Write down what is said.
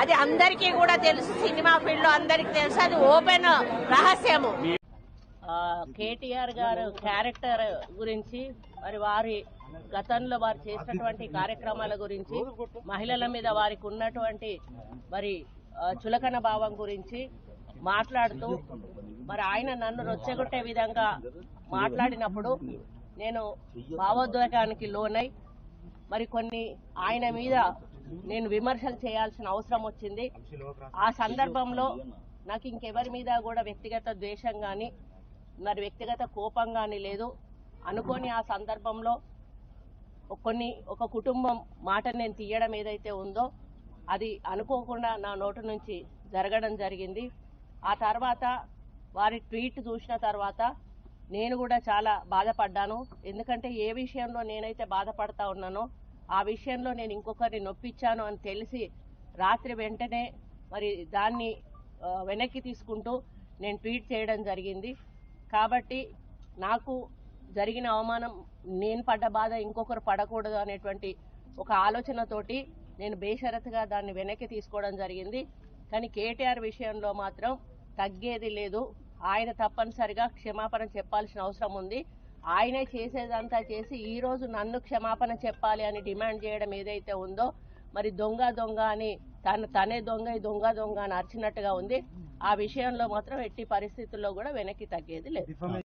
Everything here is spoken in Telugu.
అది అందరికీ కూడా తెలుసు. సినిమా ఫీల్డ్లో అందరికీ తెలుసు. అది ఓపెన్ రహస్యము. కేటీఆర్ గారు క్యారెక్టర్ గురించి మరి వారి గతంలో వారు చేసినటువంటి కార్యక్రమాల గురించి మహిళల మీద వారికి ఉన్నటువంటి మరి చులకన భావం గురించి మాట్లాడుతూ మరి ఆయన నన్ను రొచ్చగొట్టే విధంగా మాట్లాడినప్పుడు నేను భావోద్వేగానికి లోనై మరి కొన్ని ఆయన మీద నేను విమర్శలు చేయాల్సిన అవసరం వచ్చింది. ఆ సందర్భంలో నాకు ఇంకెవరి మీద కూడా వ్యక్తిగత ద్వేషం కానీ మరి వ్యక్తిగత కోపం కానీ లేదు. అనుకోని ఆ సందర్భంలో కొన్ని ఒక కుటుంబం మాట నేను తీయడం ఏదైతే ఉందో అది అనుకోకుండా నా నోటు నుంచి జరగడం జరిగింది. ఆ తర్వాత వారి ట్వీట్ చూసిన తర్వాత నేను కూడా చాలా బాధపడ్డాను. ఎందుకంటే ఏ విషయంలో నేనైతే బాధపడతా ఉన్నానో ఆ విషయంలో నేను ఇంకొకరిని నొప్పించాను అని తెలిసి రాత్రి వెంటనే మరి దాన్ని వెనక్కి తీసుకుంటూ నేను ట్వీట్ చేయడం జరిగింది. కాబట్టి నాకు జరిగిన అవమానం నేను పడ్డ బాధ ఇంకొకరు పడకూడదు అనేటువంటి ఒక ఆలోచనతోటి నేను బేషరతుగా దాన్ని వెనక్కి తీసుకోవడం జరిగింది. కానీ కేటీఆర్ విషయంలో మాత్రం తగ్గేది లేదు. ఆయన తప్పనిసరిగా క్షమాపణ చెప్పాల్సిన అవసరం ఉంది. ఆయనే చేసేదంతా చేసి ఈ రోజు నన్ను క్షమాపణ చెప్పాలి అని డిమాండ్ చేయడం ఏదైతే ఉందో మరి దొంగ దొంగ అని తన తనే దొంగ దొంగ దొంగ అని అరిచినట్టుగా ఉంది. ఆ విషయంలో మాత్రం ఎట్టి పరిస్థితుల్లో కూడా వెనక్కి తగ్గేది లేదు.